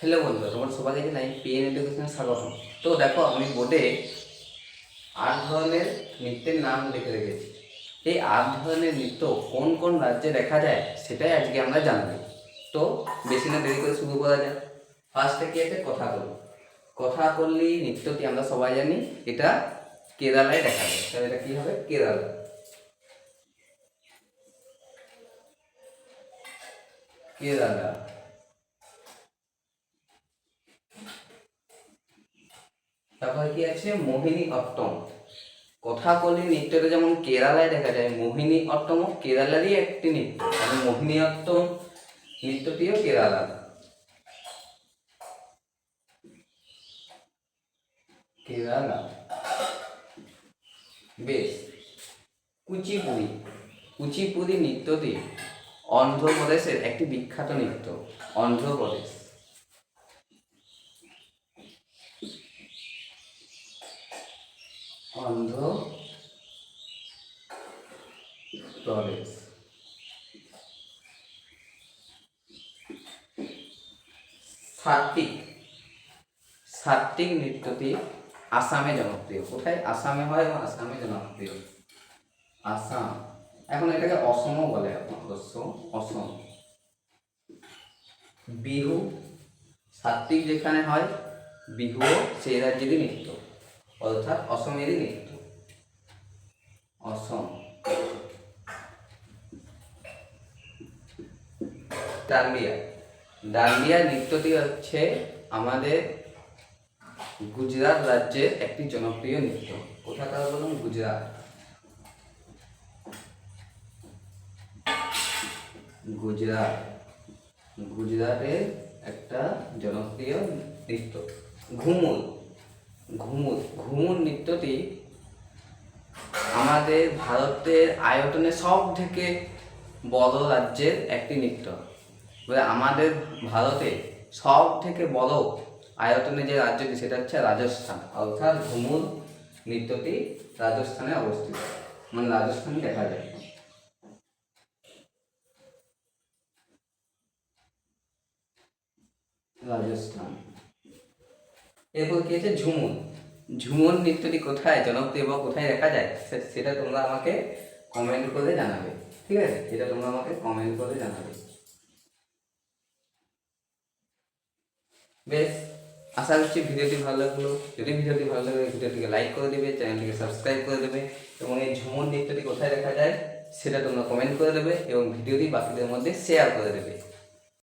Hello বন্ধুরা তোমার সবাই সবাইকে জানাই পিএন এডুকেশনে স্বাগতম তো দেখো, আমি বোর্ডে আট ধরনের নৃত্যের নাম লিখে রেখেছি। এই আট ধরনের নৃত্য কোন কোন রাজ্যে দেখা যায়, সেটাই আজকে আমরা জানব। তো বেশি না দেরি করে শুরু করা যায় ফার্স্টে কি আছে? কথা বলব কথা বললি নৃত্যটি আমরা সবাই জানি, এটা কেরালায় দেখা যায়। তাহলে এটা কী হবে? কেরালা। কেরালা। তারপরে কি আছে? মোহিনী অট্টম কথাকলি নৃত্যটা যেমন কেরালায় দেখা যায়, মোহিনী অট্টম কেরালারই একটি নৃত্য। মানে মোহিনী অট্টম নৃত্যটিও কেরালা। কেরালা। বেশ। কুচিপুড়ি। কুচিপুড়ি নৃত্যটি অন্ধ্রপ্রদেশের একটি বিখ্যাত নৃত্য, অন্ধ্রপ্রদেশ। অন্ধ্র প্রদেশ। সাত্বিক সাত্বিক নৃত্যটি আসামে জনপ্রিয়। কোথায়? আসামে হয় এবং আসামে জনপ্রিয়। আসাম। এখন এটাকে অসমও বলে অবশ্য অসম। বিহু। সাত্বিক যেখানে হয় বিহুও সেই রাজ্যেরই নৃত্য। অর্থাৎ অসমেরই নৃত্য অসম। ডান্ডিয়া ডান্ডিয়া নৃত্যটি হচ্ছে আমাদের গুজরাট রাজ্যের একটি জনপ্রিয় নৃত্য। কোথাকার বলুন? গুজরাট। গুজরাট। গুজরাটের একটা জনপ্রিয় নৃত্য। ঘুমুর ঘুমুর ঘুমুর নৃত্যটি আমাদের ভারতের আয়তনে সব থেকে বড় রাজ্যের একটি নৃত্য। এবারে আমাদের ভারতে সব থেকে বড় আয়তনে যে রাজ্যটি, সেটা হচ্ছে রাজস্থান। অর্থাৎ ঘুমুর নৃত্যটি রাজস্থানে অবস্থিত। মানে রাজস্থানে দেখা যায়। রাজস্থান। এরপর কি আছে ঝুমুর ঝুমুর নৃত্যটি কোথায়? জনপ্রিয় বা কোথায় দেখা যায়? সেটা তোমরা আমাকে কমেন্ট করে জানাবে। ঠিক আছে? সেটা তোমরা আমাকে কমেন্ট করে জানাবে। বেশ, আশা করছি ভিডিওটি ভালো লাগল। যদি ভিডিওটি ভালো লাগে, ভিডিওটিকে লাইক করে দেবে, চ্যানেলটিকে সাবস্ক্রাইব করে দেবে এবং এই ঝুমুর নৃত্যটি কোথায় দেখা যায়, সেটা তোমরা কমেন্ট করে দেবে এবং ভিডিওটি বাকিদের মধ্যে শেয়ার করে দেবে।